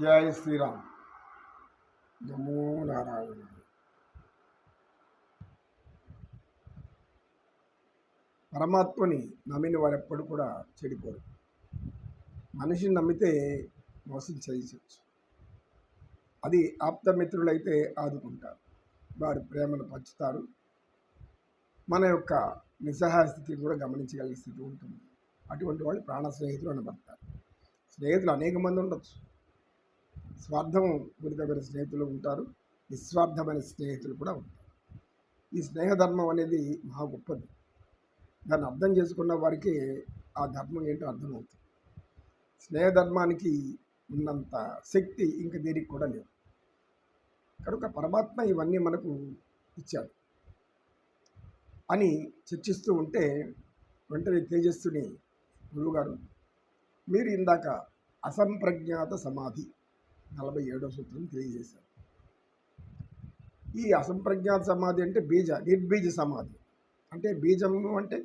జయ శ్రీరామ్. నమో నారాయణ. పరమాత్మని నమ్మిన వారు ఎప్పుడు కూడా చెడిపోరు. మనిషిని నమ్మితే మోసం చేయవచ్చు అది ఆప్తమిత్రులైతే ఆదుకుంటారు. వారి ప్రేమను పంచుతారు. మన యొక్క నిస్సహాయ స్థితిని కూడా గమనించగలిగే స్థితి ఉంటుంది. అటువంటి వాళ్ళు ప్రాణ స్నేహితులు అనబడతారు. స్నేహితులు అనేక మంది ఉండొచ్చు. స్వార్థం పూరితమైన స్నేహితులు ఉంటారు. నిస్వార్థమైన స్నేహితులు కూడా ఉంటారు. ఈ స్నేహధర్మం అనేది మహా గొప్పది. దాన్ని అర్థం చేసుకున్న వారికి ఆ ధర్మం ఏంటో అర్థమవుతుంది. స్నేహధర్మానికి ఉన్నంత శక్తి ఇంక దీనికి కూడా లేదు. కనుక పరమాత్మ ఇవన్నీ మనకు ఇచ్చాడు. అని చర్చిస్తూ ఉంటే వెంటనే తేజస్సుని గురువుగారు మీరు ఇందాక అసంప్రజ్ఞాత సమాధి నలభై ఏడో సూత్రం తెలియజేశారు. ఈ అసంప్రజ్ఞాత సమాధి అంటే బీజ నిర్బీజ సమాధి. అంటే బీజము అంటే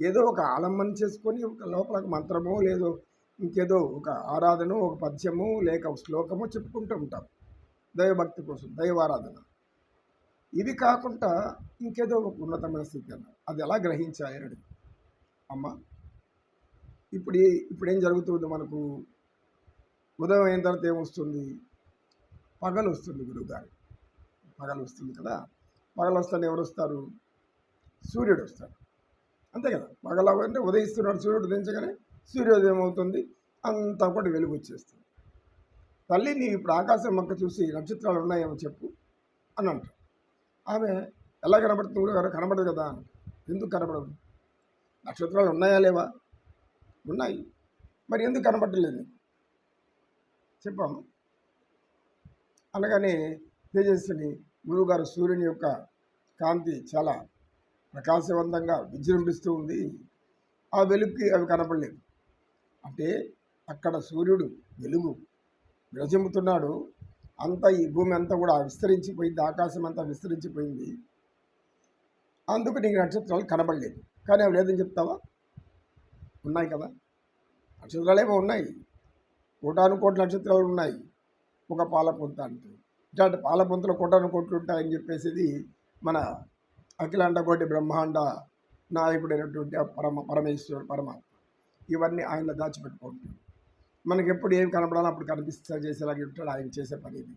ఏదో ఒక ఆలంబన చేసుకొని ఒక లోపల మంత్రమో లేదో ఇంకేదో ఒక ఆరాధన ఒక పద్యము లేక ఒక శ్లోకమో చెప్పుకుంటూ ఉంటాం దైవభక్తి కోసం దైవారాధన. ఇవి కాకుండా ఇంకేదో ఒక ఉన్నతమైన స్థితి అన్న అది ఎలా గ్రహించాయని అమ్మ ఇప్పుడు ఇప్పుడు ఏం జరుగుతుంది మనకు? ఉదయం అయిన తర్వాత ఏమొస్తుంది? పగలు వస్తుంది గురువుగారు పగలు వస్తుంది కదా? పగలు వస్తాను ఎవరు వస్తారు సూర్యుడు వస్తాడు అంతే కదా? పగల అంటే ఉదయిస్తున్నాడు సూర్యుడు ఉదయించగానే సూర్యోదయం అవుతుంది అంతా కూడా వెలుగు వచ్చేస్తుంది తల్లి నీవు ఇప్పుడు ఆకాశం మొక్క చూసి నక్షత్రాలు ఉన్నాయేమో చెప్పు అని అంటాడు. ఆమె ఎలా కనబడుతుంది కూడా కనబడదు కదా? ఎందుకు కనబడదు? నక్షత్రాలు ఉన్నాయా లేవా? ఉన్నాయి. మరి ఎందుకు కనబడలేదు నీకు? చెప్పాము. అనగానే తేజస్విని గురువుగారు సూర్యుని యొక్క కాంతి చాలా ప్రకాశవంతంగా విజృంభిస్తూ ఉంది. ఆ వెలుగుకి అవి కనపడలేదు. అంటే అక్కడ సూర్యుడు వెలుగు విరజిమ్ముతున్నాడు. అంతా ఈ భూమి అంతా కూడా విస్తరించిపోయింది. ఆకాశం అంతా విస్తరించిపోయింది. అందుకు నీకు నక్షత్రాలు కనబడలేదు. కానీ అవి లేదని చెప్తావా? ఉన్నాయి కదా. నక్షత్రాలేమో ఉన్నాయి. కోటాను కోట్ల నక్షత్రాలు ఉన్నాయి ఒక పాలపొంత అంటే ఇట్లాంటి పాలపొంతలో కోటాను కోట్లు ఉంటాయని చెప్పేసి మన అఖిలాండ కోటి బ్రహ్మాండ నాయకుడైనటువంటి పరమ పరమేశ్వరుడు పరమాత్మ. ఇవన్నీ ఆయనలో దాచిపెట్టుకుంటాడు మనకి ఎప్పుడు ఏం కనపడాలో అప్పుడు కనిపిస్తా చేసేలాగా ఉంటాడు ఆయన చేసే పని ఇది.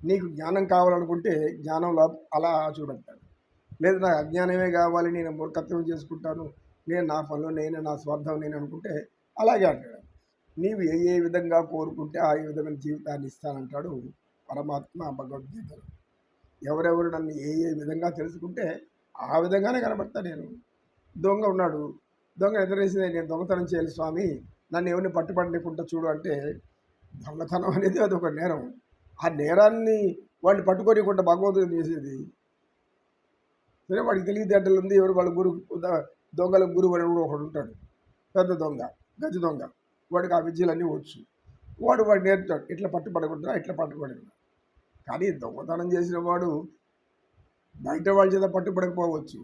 నీకు జ్ఞానం కావాలనుకుంటే జ్ఞానంలో అలా చూపెడతాడు లేదు నాకు అజ్ఞానమే కావాలి నేను మూర్ఖత్వం చేసుకుంటాను నేను నా పనులు నేను నా స్వార్థం నేను అనుకుంటే అలాగే అంటాడు. నీవు ఏ ఏ విధంగా కోరుకుంటే ఆ ఏ విధమైన జీవితాన్ని ఇస్తానంటాడు పరమాత్మ భగవద్గీతలో. ఎవరెవరు నన్ను ఏ ఏ విధంగా తెలుసుకుంటే ఆ విధంగానే కనబడతా నేను. దొంగ ఉన్నాడు. దొంగ ఎదురేసింది నేను దొంగతనం చేయాలి స్వామి. నన్ను ఎవరిని పట్టుపడలేకుండా చూడు అంటే దొంగతనం అనేది అది ఒక నేరం. ఆ నేరాన్ని వాడిని పట్టుకోనికుండా భగవంతుడు చేసేది? సరే వాడికి తెలివితేటలు ఉంది. ఎవరు వాళ్ళ గురు దొంగల గురువు అని కూడా ఒకడు ఉంటాడు. పెద్ద దొంగ గజ దొంగ. వాడికి ఆ విద్యలన్నీ వచ్చు. వాడు వాడు నేర్పుతాడు ఇట్లా పట్టుపడకుండా ఇట్లా పట్టుకోలేదు కానీ దొంగతనం చేసిన వాడు బయట వాళ్ళ చేత పట్టుబడకపోవచ్చు.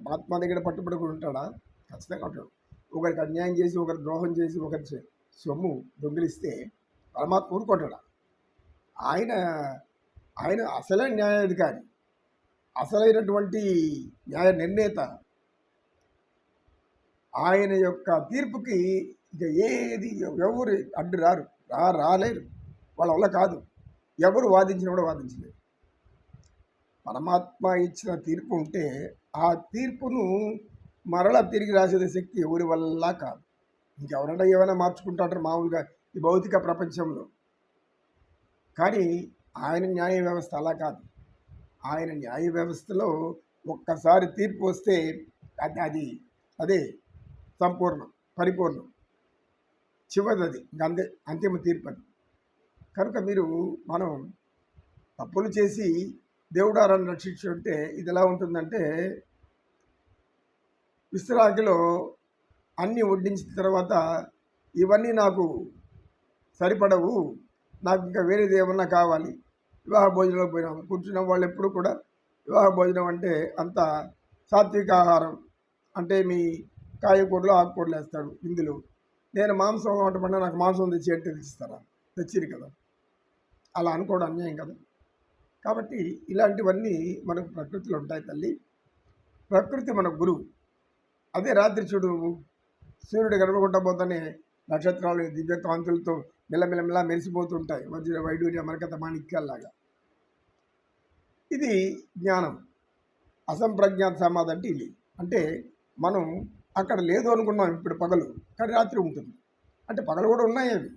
మహాత్మా దగ్గర పట్టుబడకుండా ఉంటాడా? ఖచ్చితంగా ఉంటాడు. ఒకరికి అన్యాయం చేసి ఒకరి ద్రోహం చేసి ఒకరి సొమ్ము దొంగిలిస్తే పరమాత్మ ఊరుకుంటాడా? ఆయన ఆయన అసలే న్యాయాధికారి. అసలైనటువంటి న్యాయ నిర్ణేత ఆయన యొక్క తీర్పుకి ఇక ఏది ఎవరు అడ్డు రారు రా రాలేరు. వాళ్ళ వల్ల కాదు. ఎవరు వాదించిన కూడా వాదించలేరు. పరమాత్మ ఇచ్చిన తీర్పు ఉంటే ఆ తీర్పును మరలా తిరిగి రాసేది శక్తి ఎవరి వల్ల కాదు. ఇంకెవరైనా ఏమైనా మార్చుకుంటారు మామూలుగా ఈ భౌతిక ప్రపంచంలో. కానీ ఆయన న్యాయ వ్యవస్థ అలా కాదు. ఆయన న్యాయ వ్యవస్థలో ఒక్కసారి తీర్పు వస్తే అది అది అదే సంపూర్ణం పరిపూర్ణం. చివరిది అది అంతే అంతిమ తీర్పు కనుక మీరు మనం తప్పులు చేసి దేవుడారాన్ని రక్షించుంటే ఇది ఎలా ఉంటుందంటే విశ్రాంతిలో అన్నీ వడ్డించిన తర్వాత ఇవన్నీ నాకు సరిపడవు నాకు ఇంకా వేరేది ఏమన్నా కావాలి. వివాహ భోజనంలో పోయినాం కూర్చున్న వాళ్ళు ఎప్పుడు కూడా వివాహ భోజనం అంటే అంత సాత్విక ఆహారం. అంటే మీ కాయకూరలు ఆకుకూరలు వేస్తాడు ఇందులో. నేను మాంసం వంటపడినా నాకు మాంసం తెచ్చి అంటే తెచ్చిస్తారా? తెచ్చిరు కదా. అలా అనుకోవడం అన్యాయం కదా. కాబట్టి ఇలాంటివన్నీ మనకు ప్రకృతిలో ఉంటాయి తల్లి. ప్రకృతి మన గురువు. అదే రాత్రి చూడు సూర్యుడు గడపకుండా పోతానే నక్షత్రాలు దివ్యకాంతులతో కాంతులతో మెరిసిపోతుంటాయి. వజ్ర వైడూర్య మరకత మాణిక్యాల్లాగా. ఇది జ్ఞానం. అసంప్రజ్ఞాత సమాధి అంటే ఇది. అంటే మనం అక్కడ లేదు అనుకున్నాం ఇప్పుడు పగలు కానీ రాత్రి ఉంటుంది. అంటే పగలు కూడా ఉన్నాయి అవి.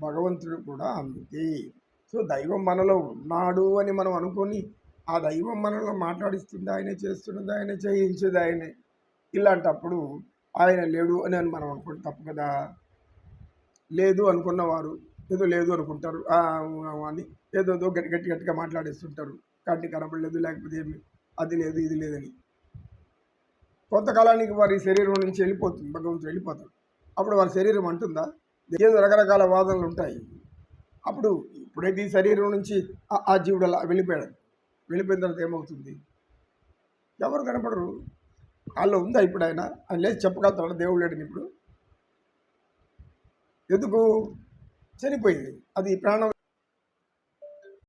భగవంతుడు కూడా అందుకే సో దైవం మనలో ఉన్నాడు అని మనం అనుకొని ఆ దైవం మనలో మాట్లాడిస్తుంది ఆయనే చేస్తున్నది ఆయనే చేయించేది ఆయనే. ఇలాంటప్పుడు ఆయన లేడు అని అని మనం అనుకుంటే తప్పు కదా. లేదు అనుకున్నవారు ఏదో లేదు అనుకుంటారు. అని ఏదో గట్టి గట్టి గట్టిగా మాట్లాడేస్తుంటారు. కంటి కనపడలేదు లేకపోతే ఏమి అది లేదు ఇది లేదని. కొంతకాలానికి వారి శరీరం నుంచి వెళ్ళిపోతుంది భగవంతుడు వెళ్ళిపోతాడు. అప్పుడు వారి శరీరం అంటుందా? ఏదో రకరకాల వాదనలు ఉంటాయి. అప్పుడు ఇప్పుడైతే ఈ శరీరం నుంచి ఆ- జీవుడు అలా వెళ్ళిపోయాడు. వెళ్ళిపోయిన తర్వాత ఏమవుతుంది? ఎవరు కనపడరు. వాళ్ళు ఉందా ఇప్పుడు ఆయన? ఆయన లేచి చెప్పగలుగుతాడు? దేవుడు లేడని ఇప్పుడు? ఎందుకు? చనిపోయింది. అది ప్రాణం